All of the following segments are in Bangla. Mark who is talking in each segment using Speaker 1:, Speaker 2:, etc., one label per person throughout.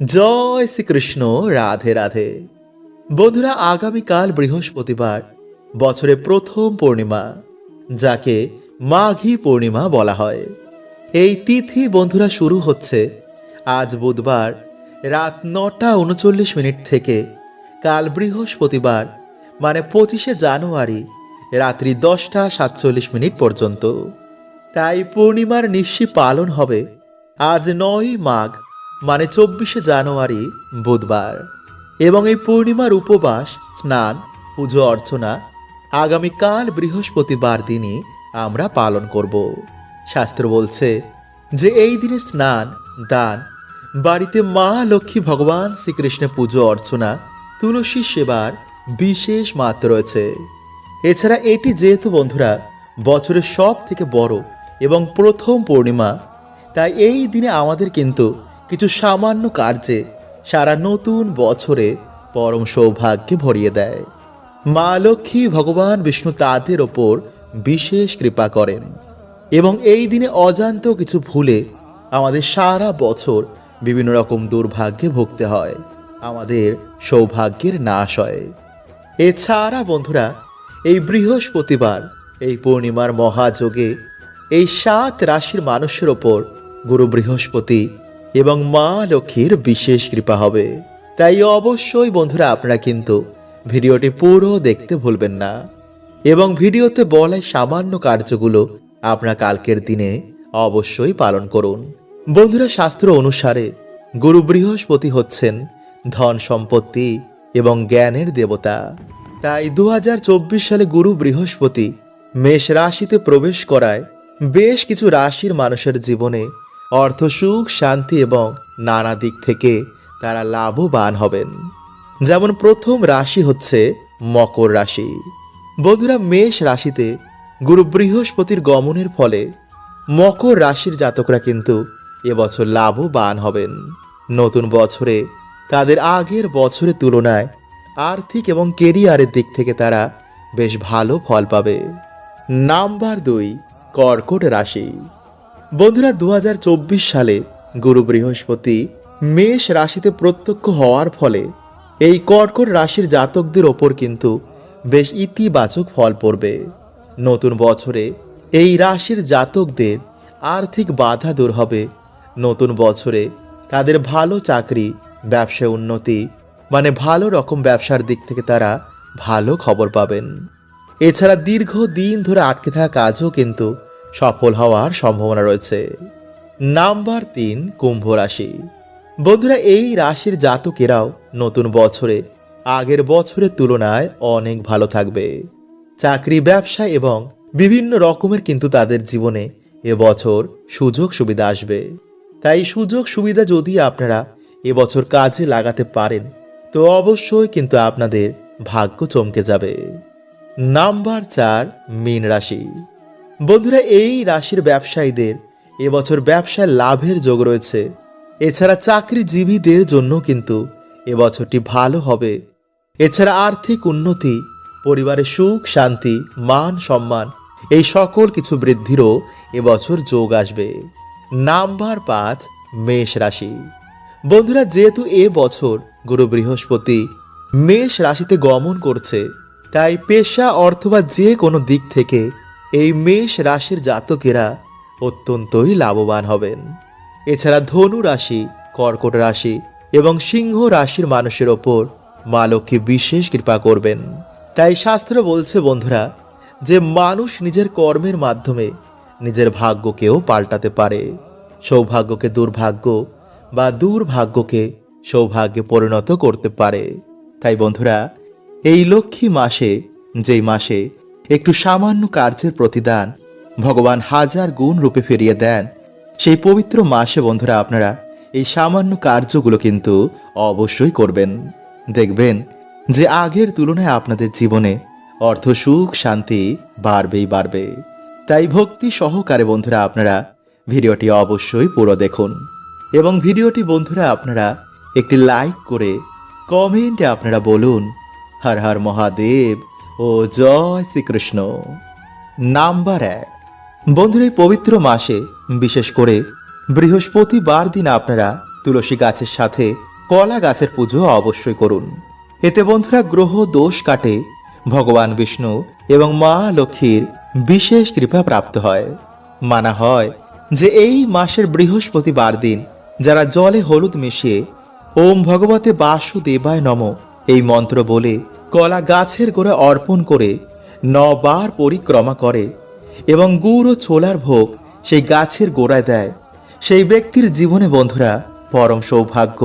Speaker 1: জয় শ্রীকৃষ্ণ, রাধে রাধে। বন্ধুরা, আগামীকাল বৃহস্পতিবার বছরের প্রথম পূর্ণিমা, যাকে মাঘী পূর্ণিমা বলা হয়। এই তিথি, বন্ধুরা, শুরু হচ্ছে আজ বুধবার রাত নটা উনচল্লিশ মিনিট থেকে কাল বৃহস্পতিবার মানে পঁচিশে জানুয়ারি রাত্রি দশটা সাতচল্লিশ মিনিট পর্যন্ত। তাই পূর্ণিমার নিশ্চি পালন হবে আজ নয় মাঘ মানে চব্বিশে জানুয়ারি, বুধবার। এবং এই পূর্ণিমার উপবাস, স্নান, পুজো, অর্চনা আগামীকাল বৃহস্পতিবার দিনই আমরা পালন করব। শাস্ত্র বলছে যে এই দিনে স্নান, দান, বাড়িতে মা লক্ষ্মী ভগবান শ্রীকৃষ্ণের পুজো, অর্চনা, তুলসী সেবার বিশেষ মাত্র রয়েছে। এছাড়া এটি যেহেতু বন্ধুরা বছরের সব থেকে বড় এবং প্রথম পূর্ণিমা, তাই এই দিনে আমাদের কিন্তু কিছু সামান্য কার্যে সারা নতুন বছরে পরম সৌভাগ্যে ভরিয়ে দেয়। মা লক্ষ্মী ভগবান বিষ্ণু তাদের ওপর বিশেষ কৃপা করেন এবং এই দিনে অজান্ত কিছু ভুলে আমাদের সারা বছর বিভিন্ন রকম দুর্ভাগ্যে ভুগতে হয়, আমাদের সৌভাগ্যের নাশ হয়। এছাড়া বন্ধুরা, এই বৃহস্পতিবার, এই পূর্ণিমার মহাযোগে এই সাত রাশির মানুষের ওপর গুরু বৃহস্পতি এবং মা লক্ষ্মীর বিশেষ কৃপা হবে। তাই অবশ্যই বন্ধুরা আপনারা কিন্তু ভিডিওটি পুরো দেখতে ভুলবেন না এবং ভিডিওতে বলা সামান্য কার্যগুলো আপনার কালকের দিনে অবশ্যই পালন করুন। বন্ধুরা শাস্ত্র অনুসারে গুরু বৃহস্পতি হচ্ছেন ধন সম্পত্তি এবং জ্ঞানের দেবতা। তাই দু হাজার চব্বিশ সালে গুরু বৃহস্পতি মেষ রাশিতে প্রবেশ করায় বেশ কিছু রাশির মানুষের জীবনে অর্থ, সুখ, শান্তি এবং নানা দিক থেকে তারা লাভবান হবেন। যেমন প্রথম রাশি হচ্ছে মকর রাশি। বন্ধুরা, মেষ রাশিতে গুরু বৃহস্পতির গমনের ফলে মকর রাশির জাতকরা কিন্তু এবছর লাভবান হবেন। নতুন বছরে তাদের আগের বছরের তুলনায় আর্থিক এবং কেরিয়ারের দিক থেকে তারা বেশ ভালো ফল পাবে। নাম্বার দুই, কর্কট রাশি। বন্ধুরা দু হাজার চব্বিশ সালে গুরু বৃহস্পতি মেষ রাশিতে প্রত্যক্ষ হওয়ার ফলে এই কর্কট রাশির জাতকদের ওপর কিন্তু বেশ ইতিবাচক ফল পড়বে। নতুন বছরে এই রাশির জাতকদের আর্থিক বাধা দূর হবে। নতুন বছরে তাদের ভালো চাকরি, ব্যবসায় উন্নতি মানে ভালো রকম ব্যবসার দিক থেকে তারা ভালো খবর পাবেন। এছাড়া দীর্ঘ দিন ধরে আটকে থাকা কাজও কিন্তু সফল হওয়ার সম্ভাবনা রয়েছে। নাম্বার তিন, কুম্ভ রাশি। বন্ধুরা, এই রাশির জাতকেরাও নতুন বছরে, আগের বছরের তুলনায় অনেক ভালো থাকবে। চাকরি, ব্যবসা এবং বিভিন্ন রকমের কিন্তু তাদের জীবনে এবছর সুযোগ সুবিধা আসবে। তাই সুযোগ সুবিধা যদি আপনারা এবছর কাজে লাগাতে পারেন, তো অবশ্যই কিন্তু আপনাদের ভাগ্য চমকে যাবে। নাম্বার চার, মীন রাশি। বন্ধুরা, এই রাশির ব্যবসায়ীদের এবছর ব্যবসায় লাভের যোগ রয়েছে। এছাড়া চাকরিজীবীদের জন্য কিন্তু এবছরটি ভালো হবে। এছাড়া আর্থিক উন্নতি, পরিবারের সুখ, শান্তি, মান সম্মান, এই সকল কিছু বৃদ্ধিরও এবছর যোগ আসবে। নাম্বার পাঁচ, মেষ রাশি। বন্ধুরা, যেহেতু এ বছর গুরু বৃহস্পতি মেষ রাশিতে গমন করছে, তাই পেশা অথবা যে কোনো দিক থেকে এই মেষ রাশির জাতকেরা অত্যন্তই লাভবান হবেন। এছাড়া ধনু রাশি, কর্কট রাশি এবং সিংহ রাশির মানুষের ওপর মা লক্ষ্মী বিশেষ কৃপা করবেন। তাই শাস্ত্র বলছে, বন্ধুরা, যে মানুষ নিজের কর্মের মাধ্যমে নিজের ভাগ্যকেও পাল্টাতে পারে। সৌভাগ্যকে দুর্ভাগ্য বা দুর্ভাগ্যকে সৌভাগ্যে পরিণত করতে পারে। তাই বন্ধুরা, এই লক্ষ্মী মাসে, যেই মাসে একটু সামান্য কার্যের প্রতিদান ভগবান হাজার গুণ রূপে ফিরিয়ে দেন। সেই পবিত্র মাসে বন্ধুরা আপনারা এই সামান্য কার্যগুলো কিন্তু অবশ্যই করবেন। দেখবেন যে আগের তুলনায় আপনাদের জীবনে অর্থ সুখ, শান্তি বাড়বেই বাড়বে। তাই ভক্তি সহকারে বন্ধুরা আপনারা ভিডিওটি অবশ্যই পুরো দেখুন এবং ভিডিওটি বন্ধুরা আপনারা একটি লাইক করে কমেন্টে আপনারা বলুন, হর হর মহাদেব ও জয় শ্রীকৃষ্ণ। নাম্বার এক। বন্ধুর, এই পবিত্র মাসে, বিশেষ করে বৃহস্পতিবার দিন আপনারা তুলসী গাছের সাথে কলা গাছের পুজো অবশ্যই করুন। এতে বন্ধুরা গ্রহ দোষ কাটে, ভগবান বিষ্ণু এবং মা লক্ষ্মীর বিশেষ কৃপা প্রাপ্ত হয়। মানা হয় যে এই মাসের বৃহস্পতিবার দিন যারা জলে হলুদ মিশিয়ে ওম ভগবতে বাসুদেবায় নম এই মন্ত্র বলে কলা গাছের গোড়া অর্পণ করে নবার পরিক্রমা করে এবং গুড় ও ছোলার ভোগ সেই গাছের গোড়ায় দেয়। সেই ব্যক্তির জীবনে বন্ধুরা, পরম সৌভাগ্য,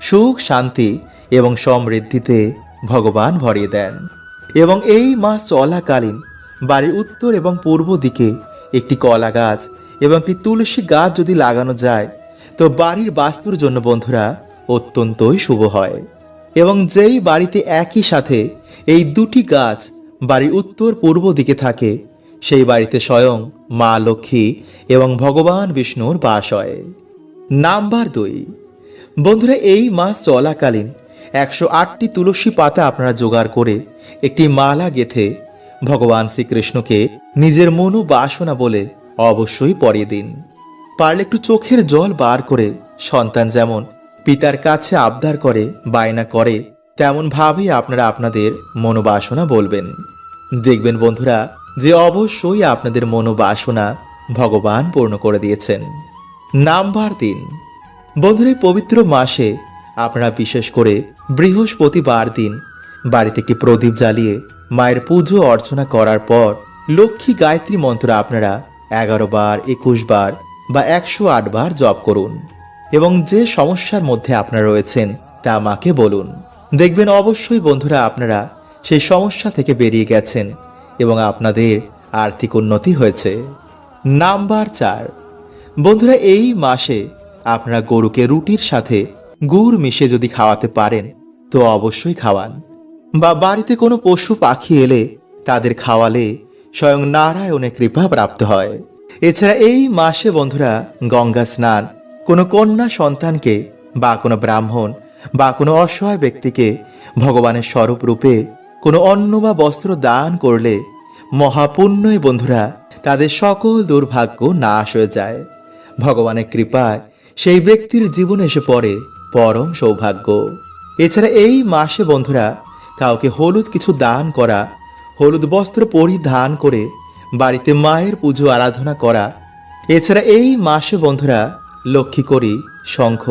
Speaker 1: সুখ, শান্তি এবং সমৃদ্ধিতে ভগবান ভরিয়ে দেন। এবং এই মাস চলাকালীন বাড়ির উত্তর এবং পূর্ব দিকে একটি কলা গাছ এবং একটি তুলসী গাছ যদি লাগানো যায়, তো বাড়ির বাস্তুর জন্য বন্ধুরা, অত্যন্তই শুভ হয়। এবং যেই বাড়িতে একই সাথে এই দুটি গাছ বাড়ির উত্তর পূর্ব দিকে থাকে, সেই বাড়িতে স্বয়ং মা লক্ষ্মী এবং ভগবান বিষ্ণুর বাস হয়। নাম্বার দুই। বন্ধুরা, এই মাস চলাকালীন একশো আটটি তুলসী পাতা আপনারা জোগাড় করে একটি মালা গেথে ভগবান শ্রীকৃষ্ণকে নিজের মনো বাসনা বলে অবশ্যই পরিয়ে দিন। পারলে একটু চোখের জল বার করে সন্তান যেমন পিতার কাছে আবদার করে, বায়না করে, তেমন ভাবেই আপনারা আপনাদের মনোবাসনা বলবেন। দেখবেন বন্ধুরা, যে অবশ্যই আপনাদের মনোবাসনা ভগবান পূর্ণ করে দিয়েছেন। নাম্বার তিন। বন্ধুরা পবিত্র মাসে আপনারা বিশেষ করে বৃহস্পতিবার দিন বাড়িতে একটি প্রদীপ জ্বালিয়ে মায়ের পুজো অর্চনা করার পর লক্ষ্মী গায়ত্রী মন্ত্র আপনারা এগারো বার, একুশ বার বা একশো আট বার জপ করুন। এবং যে সমস্যার মধ্যে আপনারা রয়েছেন, তা আমাকে বলুন। দেখবেন অবশ্যই বন্ধুরা আপনারা সেই সমস্যা থেকে বেরিয়ে গেছেন এবং আপনাদের আর্থিক উন্নতি হয়েছে। নাম্বার চার। বন্ধুরা, এই মাসে আপনারা গরুকে রুটির সাথে গুড় মিশে যদি খাওয়াতে পারেন, তো অবশ্যই খাওয়ান। বা বাড়িতে কোনো পশু পাখি এলে তাদের খাওয়ালে স্বয়ং নারায়ণের কৃপা প্রাপ্ত হয়। এছাড়া এই মাসে বন্ধুরা গঙ্গা স্নান কোনো কন্যা সন্তানকে বা কোনো ব্রাহ্মণ বা কোনো অসহায় ব্যক্তিকে ভগবানের স্বরূপ রূপে কোনো অন্ন বা বস্ত্র দান করলে মহাপুণ্যই বন্ধুরা তাদের সকল দুর্ভাগ্য নাশ হয়ে যায়। ভগবানের কৃপায় সেই ব্যক্তির জীবনে এসে পড়ে পরম সৌভাগ্য। এছাড়া এই মাসে বন্ধুরা কাউকে হলুদ কিছু দান করা, হলুদ বস্ত্র পরিধান করে বাড়িতে মায়ের পুজো, আরাধনা করা, এছাড়া এই মাসে বন্ধুরা লক্ষ্মী করি, শঙ্খ,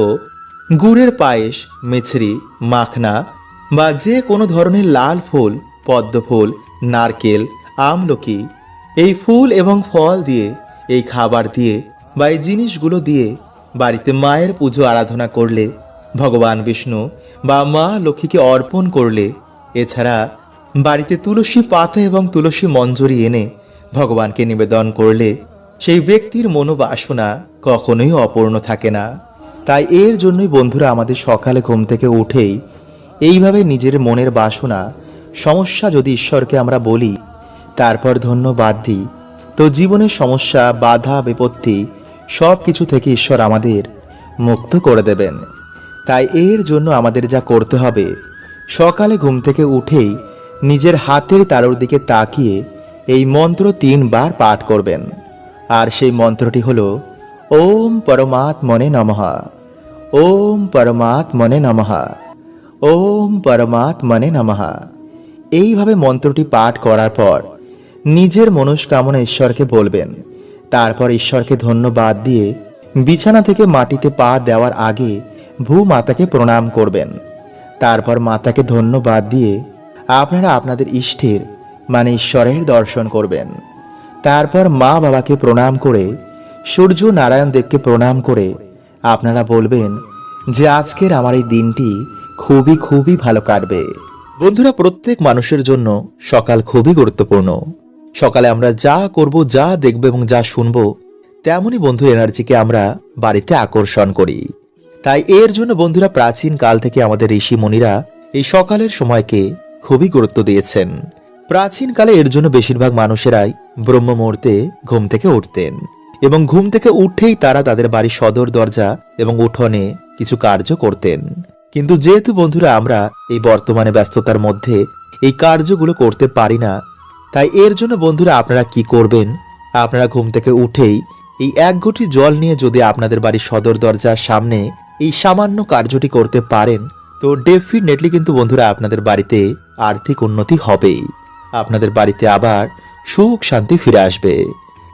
Speaker 1: গুড়ের পায়েস, মিছরি, মাখনা বা যে কোনো ধরনের লাল ফুল, পদ্ম ফুল, নারকেল, আমলকি এই ফুল এবং ফল দিয়ে, এই খাবার দিয়ে বা এই জিনিসগুলো দিয়ে বাড়িতে মায়ের পুজো আরাধনা করলে, ভগবান বিষ্ণু বা মা লক্ষ্মীকে অর্পণ করলে, এছাড়া বাড়িতে তুলসী পাতা এবং তুলসী মঞ্জুরি এনে ভগবানকে নিবেদন করলে সেই ব্যক্তির মনোবাসনা কখনোই অপূর্ণ থাকে না। তাই এর জন্যই বন্ধুরা আমাদের সকালে ঘুম থেকে উঠেই এইভাবে নিজের মনের বাসনা, সমস্যা যদি ঈশ্বরকে আমরা বলি, তারপর ধন্যবাদ দিই। তো জীবনের সমস্যা, বাধা, বিপত্তি সব কিছু থেকে ঈশ্বর আমাদের মুক্ত করে দেবেন। তাই এর জন্য আমাদের যা করতে হবে, সকালে ঘুম থেকে উঠেই নিজের হাতের তারোর দিকে তাকিয়ে এই মন্ত্র তিনবার পাঠ করবেন। আর সেই মন্ত্রটি হল, ওম পরমাত্মনে নমঃ। ওম পরমাত্মনে নমঃ। ওম পরমাত্মনে নমঃ। এইভাবে মন্ত্রটি পাঠ করার পর নিজের মনস্কামনা ঈশ্বরকে বলবেন। তারপর ঈশ্বরকে ধন্যবাদ দিয়ে বিছানা থেকে মাটিতে পা দেওয়ার আগে ভূ মাতাকে প্রণাম করবেন। তারপর মাতাকে ধন্যবাদ দিয়ে আপনারা আপনাদের ইষ্টের মানে ঈশ্বরের দর্শন করবেন। তারপর মা বাবাকে প্রণাম করে, সূর্য নারায়ণ দেবকে প্রণাম করে, আপনারা বলবেন যে আজকের আমার এই দিনটি খুবই খুবই ভালো কাটবে। বন্ধুরা, প্রত্যেক মানুষের জন্য সকাল খুবই গুরুত্বপূর্ণ। সকালে আমরা যা করব, যা দেখব এবং যা শুনব তেমনই বন্ধু এনার্জিকে আমরা বাড়িতে আকর্ষণ করি। তাই এর জন্য বন্ধুরা, প্রাচীন কাল থেকে আমাদের ঋষি মুনিরা এই সকালের সময়কে খুবই গুরুত্ব দিয়েছেন। প্রাচীনকালে এর জন্য বেশিরভাগ মানুষেরাই ব্রহ্ম মুহূর্তে ঘুম থেকে উঠতেন এবং ঘুম থেকে উঠেই তারা তাদের বাড়ির সদর দরজা এবং উঠোনে কিছু কার্য করতেন। কিন্তু যেহেতু বন্ধুরা আমরা এই বর্তমানে ব্যস্ততার মধ্যে এই কার্যগুলো করতে পারি না, তাই এর জন্য বন্ধুরা আপনারা কি করবেন? আপনারা ঘুম থেকে উঠেই এই এক ঘটি জল নিয়ে যদি আপনাদের বাড়ির সদর দরজার সামনে এই সামান্য কার্যটি করতে পারেন, তো ডেফিনেটলি কিন্তু বন্ধুরা আপনাদের বাড়িতে আর্থিক উন্নতি হবেই। আপনাদের বাড়িতে আবার সুখ, শান্তি ফিরে আসবে।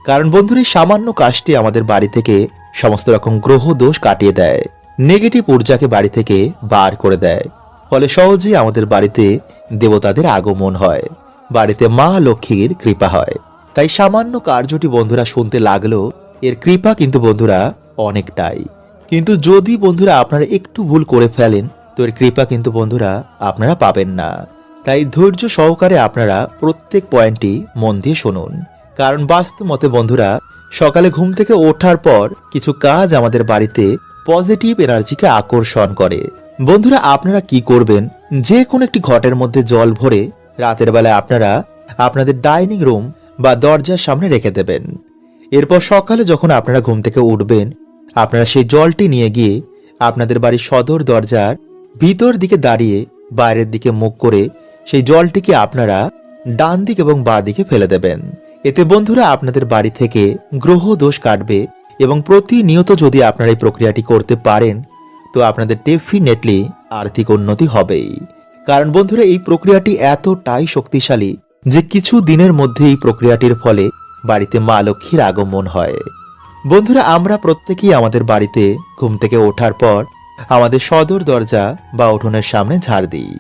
Speaker 1: কারণ বন্ধুর, এই সামান্য কাজটি আমাদের বাড়ি থেকে সমস্ত রকম গ্রহ দোষ কাটিয়ে দেয়। নেগেটিভ ঊর্জাকে বাড়ি থেকে বার করে দেয়। ফলে সহজেই আমাদের বাড়িতে দেবতাদের আগমন হয়। বাড়িতে মা লক্ষ্মীর কৃপা হয়। তাই সামান্য কার্যটি বন্ধুরা শুনতে লাগল, এর কৃপা কিন্তু বন্ধুরা অনেকটাই। কিন্তু যদি বন্ধুরা আপনারা একটু ভুল করে ফেলেন, তো এর কৃপা কিন্তু বন্ধুরা আপনারা পাবেন না। তাই ধৈর্য সহকারে আপনারা প্রত্যেক পয়েন্টটি মন দিয়ে শুনুন। কারণ বাস্তব মতে বন্ধুরা, সকালে ঘুম থেকে ওঠার পর কিছু কাজ আমাদের বাড়িতে পজিটিভ এনার্জিকে আকর্ষণ করে। বন্ধুরা, আপনারা কি করবেন? যে কোনো একটি ঘটের মধ্যে জল ভরে রাতের বেলায় আপনারা আপনাদের ডাইনিং রুম বা দরজার সামনে রেখে দেবেন। এরপর সকালে যখন আপনারা ঘুম থেকে উঠবেন, আপনারা সেই জলটি নিয়ে গিয়ে আপনাদের বাড়ির সদর দরজার ভিতর দিকে দাঁড়িয়ে বাইরের দিকে মুখ করে সেই জলটিকে আপনারা ডান দিক এবং বাঁ দিকে ফেলে দেবেন। এতে বন্ধুরা আপনাদের বাড়ি থেকে গ্রহ দোষ কাটবে এবং প্রতিনিয়ত যদি আপনারা এই প্রক্রিয়াটি করতে পারেন, তো আপনাদের ডেফিনেটলি আর্থিক উন্নতি হবেই। কারণ বন্ধুরা, এই প্রক্রিয়াটি এতটাই শক্তিশালী যে কিছু দিনের মধ্যে এই প্রক্রিয়াটির ফলে বাড়িতে মা লক্ষ্মীর আগমন হয়। বন্ধুরা, আমরা প্রত্যেকেই আমাদের বাড়িতে ঘুম থেকে ওঠার পর আমাদের সদর দরজা বা উঠোনের সামনে ঝাড় দিই।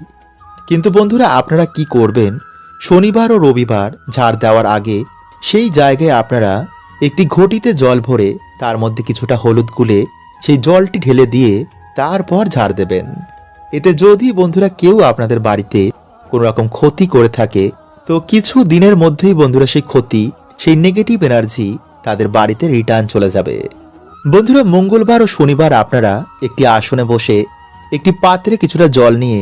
Speaker 1: কিন্তু বন্ধুরা, আপনারা কি করবেন? শনিবার ও রবিবার ঝাড় দেওয়ার আগে সেই জায়গায় আপনারা একটি ঘটিতে জল ভরে, তার মধ্যে কিছুটা হলুদ গুলে সেই জলটি ঢেলে দিয়ে তারপর ঝাড় দেবেন। এতে যদি বন্ধুরা কেউ আপনাদের বাড়িতে কোনো রকম ক্ষতি করে থাকে, তো কিছু দিনের মধ্যেই বন্ধুরা সেই ক্ষতি, সেই নেগেটিভ এনার্জি তাদের বাড়িতে রিটার্ন চলে যাবে। বন্ধুরা, মঙ্গলবার ও শনিবার আপনারা একটি আসনে বসে একটি পাত্রে কিছুটা জল নিয়ে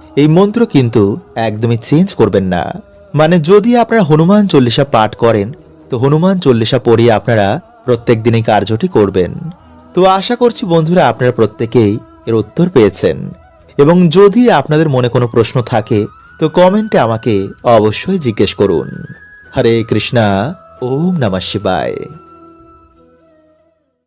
Speaker 1: এই মন্ত্র কিন্তু একদমই চেঞ্জ করবেন না। মানে যদি আপনারা হনুমান চল্লিশা পাঠ করেন, তো হনুমান চল্লিশা পড়িয়ে আপনারা প্রত্যেক দিনই কার্যটি করবেন। তো আশা করছি বন্ধুরা আপনারা প্রত্যেকেই এর উত্তর পেয়েছেন। এবং যদি আপনাদের মনে কোনো প্রশ্ন থাকে, তো কমেন্টে আমাকে অবশ্যই জিজ্ঞেস করুন। হরে কৃষ্ণা, ওম নমঃ শিবায়।